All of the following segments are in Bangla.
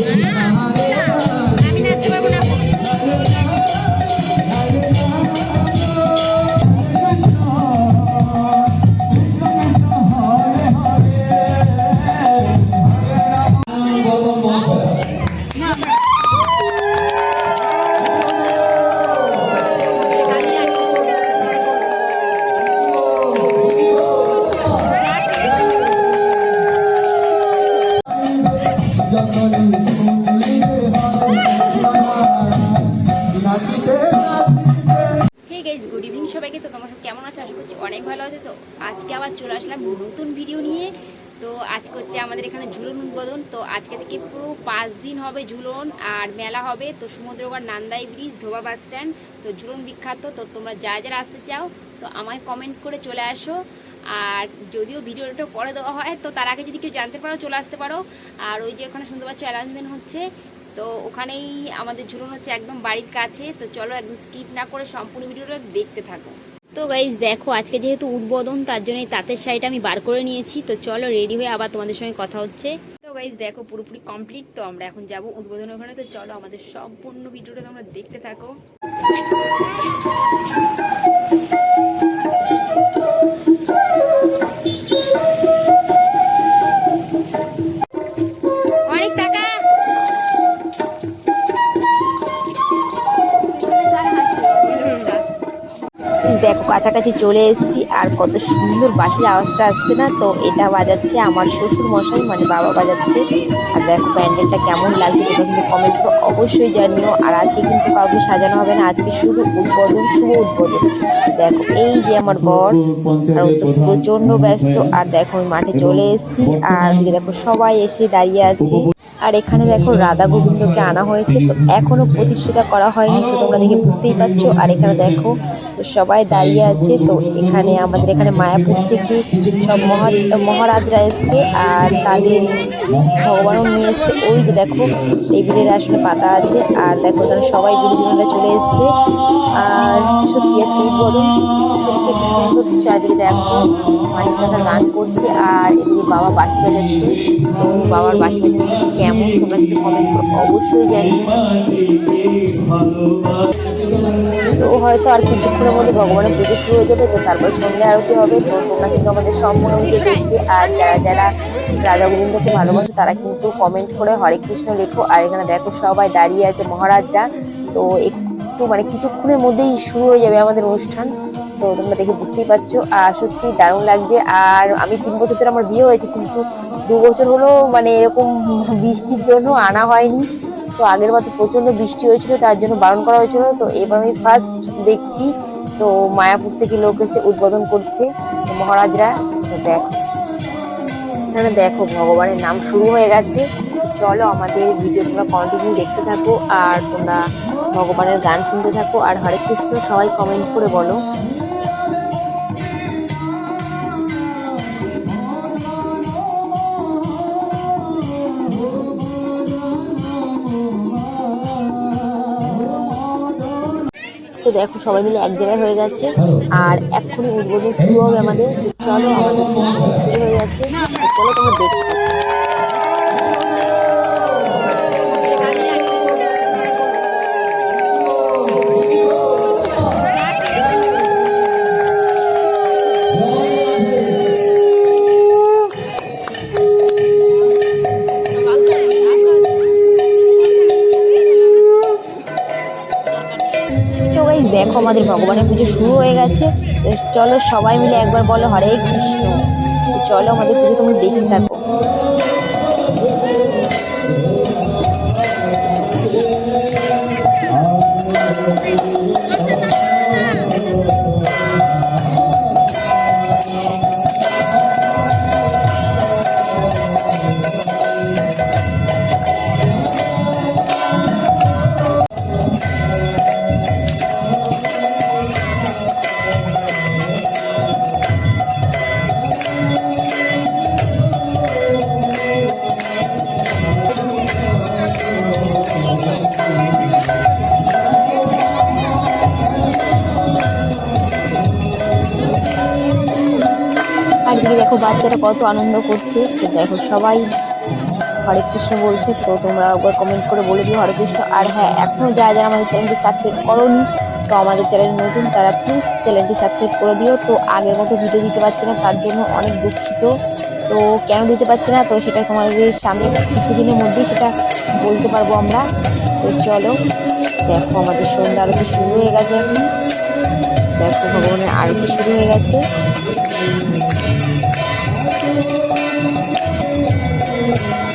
Yeah. দিন হবে ঝুলন আর মেলা হবে, তো Samudragarh Nandai bridge, Dhoba bus stand, তো ঝুলন বিখ্যাত, তো তোমরা যা যারা আসতে চাও, তো আমায় কমেন্ট করে চলে আসো। আর যদিও ভিডিওটা পরে দেওয়া হয়, তো তার আগে যদি কেউ জানতে পারো, চলে আসতে পারো। আর ওই যে ওখানে শুনতে পাচ্ছ অ্যারেঞ্জমেন্ট হচ্ছে, তো ওখানেই আমাদের ঝুলন হচ্ছে একদম বাড়ির কাছে, তো চলো একদম স্কিপ না করে সম্পূর্ণ ভিডিওটা দেখতে থাকো। তো গাইজ দেখো, আজকে যেহেতু উদ্বোধন, তার জন্য এই তাঁতের শাড়িটা আমি বার করে নিয়েছি, তো চলো রেডি হয়ে আবার তোমাদের সঙ্গে কথা হচ্ছে। তো গাইজ দেখো পুরোপুরি কমপ্লিট তো আমরা এখন যাব উদ্বোধন ওখানে। তো চলো আমাদের সম্পূর্ণ ভিডিওটা তোমরা দেখতে থাকো। দেখো, কাছাকাছি চলে এসেছি আর কত সুন্দর বাঁশির আওয়াজটা আসছে না? তো এটা বাজাচ্ছে আমার শ্বশুর মশাই মানে বাবা বাজাচ্ছে। আর দেখো, প্যান্ডেলটা কেমন লাগছে তোমরা কিন্তু কমেন্ট করে অবশ্যই জানিও। আর আজকে কিন্তু কাউকে সাজানো হবে না, আজকে শুধু উদ্বোধন, শুভ উদ্বোধন। দেখো, এই যে আমার বর, আর ও তো প্রচণ্ড ব্যস্ত। আর দেখো, আমি মাঠে চলে এসেছি, আর দেখো সবাই এসে দাঁড়িয়ে আছে। আর এখানে দেখো রাধা গোবিন্দকে আনা হয়েছে, তো এখনও প্রতিষ্ঠিতা করা হয়নি, তো তোমরা দেখে বুঝতেই পারছ। আর এখানে দেখো সবাই দাঁড়িয়ে আছে, তো এখানে আমাদের এখানে মায়াপুর থেকে সব মহা মহারাজরা এসছে, আর তাদের ভগবানও নিয়ে এসছে। ওই যে দেখো, টেবিলের আসলে পাতা আছে, আর দেখো তারা সবাই গুরুজনেরা চলে এসছে। আর সত্যি একটা উদ্বোধন চারিদিকে দেখো অনেক কথা গান করছে, আর এদিকে বাবা বাসি বাজাচ্ছে। তো বাবার বাসি বাজাচ্ছে অবশ্যই জানি তো হয়তো আর কিছুক্ষণের মধ্যে ভগবানের পুজো শুরু হয়ে যাবে, তো তারপর সন্ধ্যা আরতি হবে। তো তোমরা কিন্তু আমাদের সম্পূর্ণ আর যারা যারা রাধা গোবিন্দকে ভালোবাসো, তারা কিন্তু কমেন্ট করে হরে কৃষ্ণ লেখো। আর এখানে দেখো সবাই দাঁড়িয়ে আছে মহারাজরা। তো একটু মানে কিছুক্ষণের মধ্যেই শুরু হয়ে যাবে আমাদের অনুষ্ঠান। তো তোমরা দেখে বুঝতেই পারছ। আর সত্যি দারুণ লাগছে। আর আমি তিন বছর ধরে আমার বিয়ে হয়েছে, কিন্তু দু বছর হলো মানে এরকম বৃষ্টির জন্য আনা হয়নি। তো আগের বার তো প্রচণ্ড বৃষ্টি হয়েছিল, তার জন্য বারণ করা হয়েছিল। তো এবার আমি ফার্স্ট দেখছি, তো মায়াপুর থেকে লোক এসে উদ্বোধন করছে মহারাজরা। দেখো, এখানে দেখো ভগবানের নাম শুরু হয়ে গেছে। চলো আমাদের ভিডিও তোমরা কন্টিনিউ দেখতে থাকো, আর তোমরা ভগবানের গান শুনতে থাকো। আর হরে কৃষ্ণ, সবাই কমেন্ট করে বলো। দেখো, সবাই মিলে এক জায়গায় হয়ে গেছে। আর এক্ষুনি উদ্বোধন শুরু হবে আমাদের। চলো, আমাদের হয়ে গেছে। চলো, তোমরা দেখতে আমাদের ভগবানের পুজো শুরু হয়ে গেছে। চলো সবাই মিলে একবার বলো হরে কৃষ্ণ। চলো আমাদের পুজো তুমি দেখতে থাকো। দেখো, বাচ্চারা কত আনন্দ করছে। দেখো, সবাই হরে কৃষ্ণ বলছে, তো তোমরা একবার কমেন্ট করে বলে দিও হরে কৃষ্ণ আর হ্যাঁ এখনও যারা যারা আমাদের চ্যানেলটি সাবস্ক্রাইব করোনি, তো আমাদের চ্যানেল নতুন, তারা প্লিজ চ্যানেলটি সাবস্ক্রাইব করে দিও। তো আগের মতো ভিডিও দিতে পারছি না, তার জন্য অনেক দুঃখিত। তো কেন দিতে পারছি না, তো সেটা তোমাদের সামনে কিছুদিনের মধ্যেই সেটা বলতে পারব আমরা। তো চলো, দেখো আমাদের সন্ধ্যা আরতি শুরু হয়ে গেছে এখন। দেখো, ভগবানের আরতি শুরু হয়ে গেছে। তো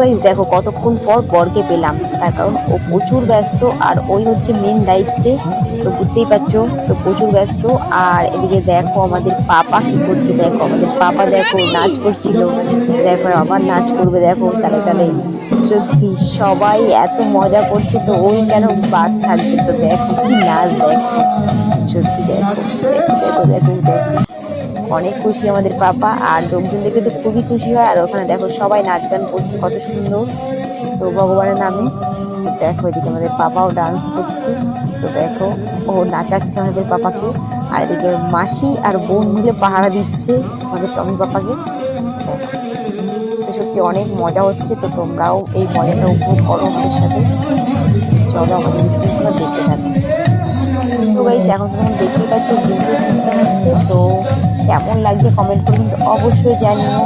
গাইজ দেখো কতক্ষণ পর বরকে পেলাম। তার কারণ ও প্রচুর ব্যস্ত, আর ওই হচ্ছে মেন দায়িত্বে। তো বুঝতেই পারছ, তো প্রচুর ব্যস্ত। আর এদিকে দেখো আমাদের পাপা কি করছে, দেখো আমাদের পাপা দেখো নাচ করছিল। দেখো আবার নাচ করবে, দেখো তালে তালে। সত্যি সবাই এত মজা করছে, তো ওই কেন বাদ থাকবে? তো দেখো কি নাচ দেখো। অনেক খুশি আমাদের পাপা আর লোকজন দেখে তো খুবই খুশি হয়। আর ওখানে দেখো সবাই নাচ গান করছে, কত সুন্দর। তো ভগবানের নামে দেখো এদিকে আমাদের পাপাও ডান্স করছে। তো দেখো, ও নাচাচ্ছে আমাদের পাপাকে। আর এদিকে মাসি আর বোন মিলে পাহারা দিচ্ছে আমাদের টমি পাপাকে। সত্যি অনেক মজা হচ্ছে, তো তোমরাও এই মজাটা উপভোগ করো আমাদের সাথে। চলো আমাদের দেখতে থাকো। তো এখন তোমরা দেখতেই পাচ্ছ ভিডিও হচ্ছে তো কেমন লাগছে কমেন্ট করে কিন্তু অবশ্যই জানিও।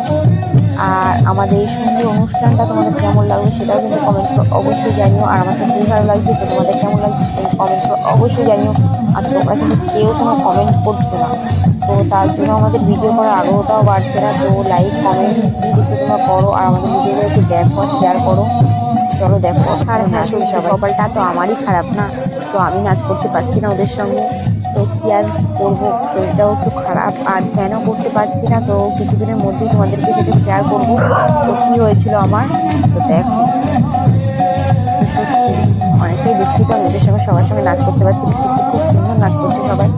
আর আমাদের এই সুন্দর অনুষ্ঠানটা তোমাদের কেমন লাগবে সেটাও কিন্তু কমেন্ট করে অবশ্যই জানিও। আর আমার তো খুবই ভালো লাগছে তো তোমাদের কেমন লাগছে সেটা কমেন্ট করে অবশ্যই জানিও। আর তোমরা কিন্তু কেউ কোনো কমেন্ট করছ না। তো তার জন্য আমাদের ভিডিও করার আগ্রহটাও বাড়ছে না। তো লাইক কমেন্ট যদি তোমরা করো। আর আমাদের ভিডিওগুলো একটু দেখো শেয়ার করো। চলো দেখো। আর হ্যাঁ সত্যি কপালটা তো আমারই খারাপ না। তো আমি নাচ করতে পারছি না ওদের সঙ্গে। তো কি আর করব? শরীরটাও একটু খারাপ। আর ফ্যানও করতে পারছি না? তো কিছুদিনের মধ্যেই তোমাদেরকে সেটা শেয়ার করব। তো কী হয়েছিল আমার? তো দেখো। অনেকেই দুঃখিত তো ওদের সঙ্গে সবার সঙ্গে নাচ করতে পারছি খুব সুন্দর নাচ করছে সবাই।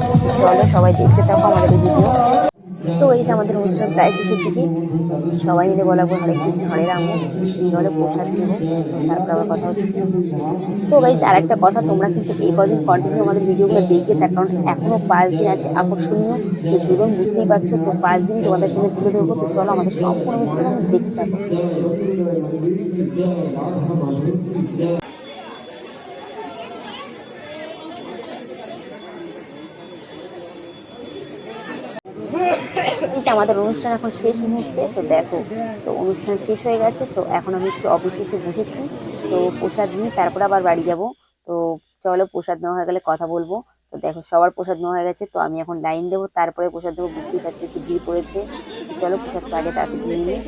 চলো সবাই দেখতে থাকো আমাদের ভিডিও তো এই যে আমাদের অনুষ্ঠান প্রায় শেষের দিকে সবাই মিলে বলা বল, হরে কৃষ্ণ, হরে রাম জলে প্রসাদ দেব তারপর আবার কথা হচ্ছে। তো গাইজ আর একটা কথা, তোমরা কিন্তু এই কদিন কন্টিনিউ আমাদের ভিডিওগুলো দেখবে, তার কারণ এখনও পাঁচ দিন আছে, আকর্ষণীয়। তো চলুন, বুঝতেই পারছ, তো পাঁচ দিনই তোমাদের সামনে তুলে ধরবো, তো চলো আমাদের সম্পূর্ণ দেখতে থাকো। আমাদের অনুষ্ঠান এখন শেষ মুহূর্তে, তো দেখো, তো অনুষ্ঠান শেষ হয়ে গেছে, তো এখন আমি একটু এসে বসেছি, তো প্রসাদ নিয়ে তারপর আবার বাড়ি যাব। তো চলো, প্রসাদ নেওয়া হয়ে গেলে কথা বলব। তো দেখো, সবার প্রসাদ নেওয়া হয়ে গেছে, তো আমি এখন লাইন দেবো, তারপরে প্রসাদ দেবো, বুঝতেই পারছি একটু ভিড় পড়েছে। চলো, প্রসাদটা আগে তাড়াতাড়ি নিয়ে নিই।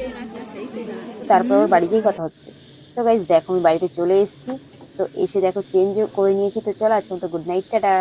তারপর আবার বাড়ি কথা হচ্ছে। তো গাইজ দেখো, আমি বাড়িতে চলে এসেছি, তো এসে দেখো চেঞ্জও করে নিয়েছি, তো চলো, আজকে তো গুড নাইট টাটা।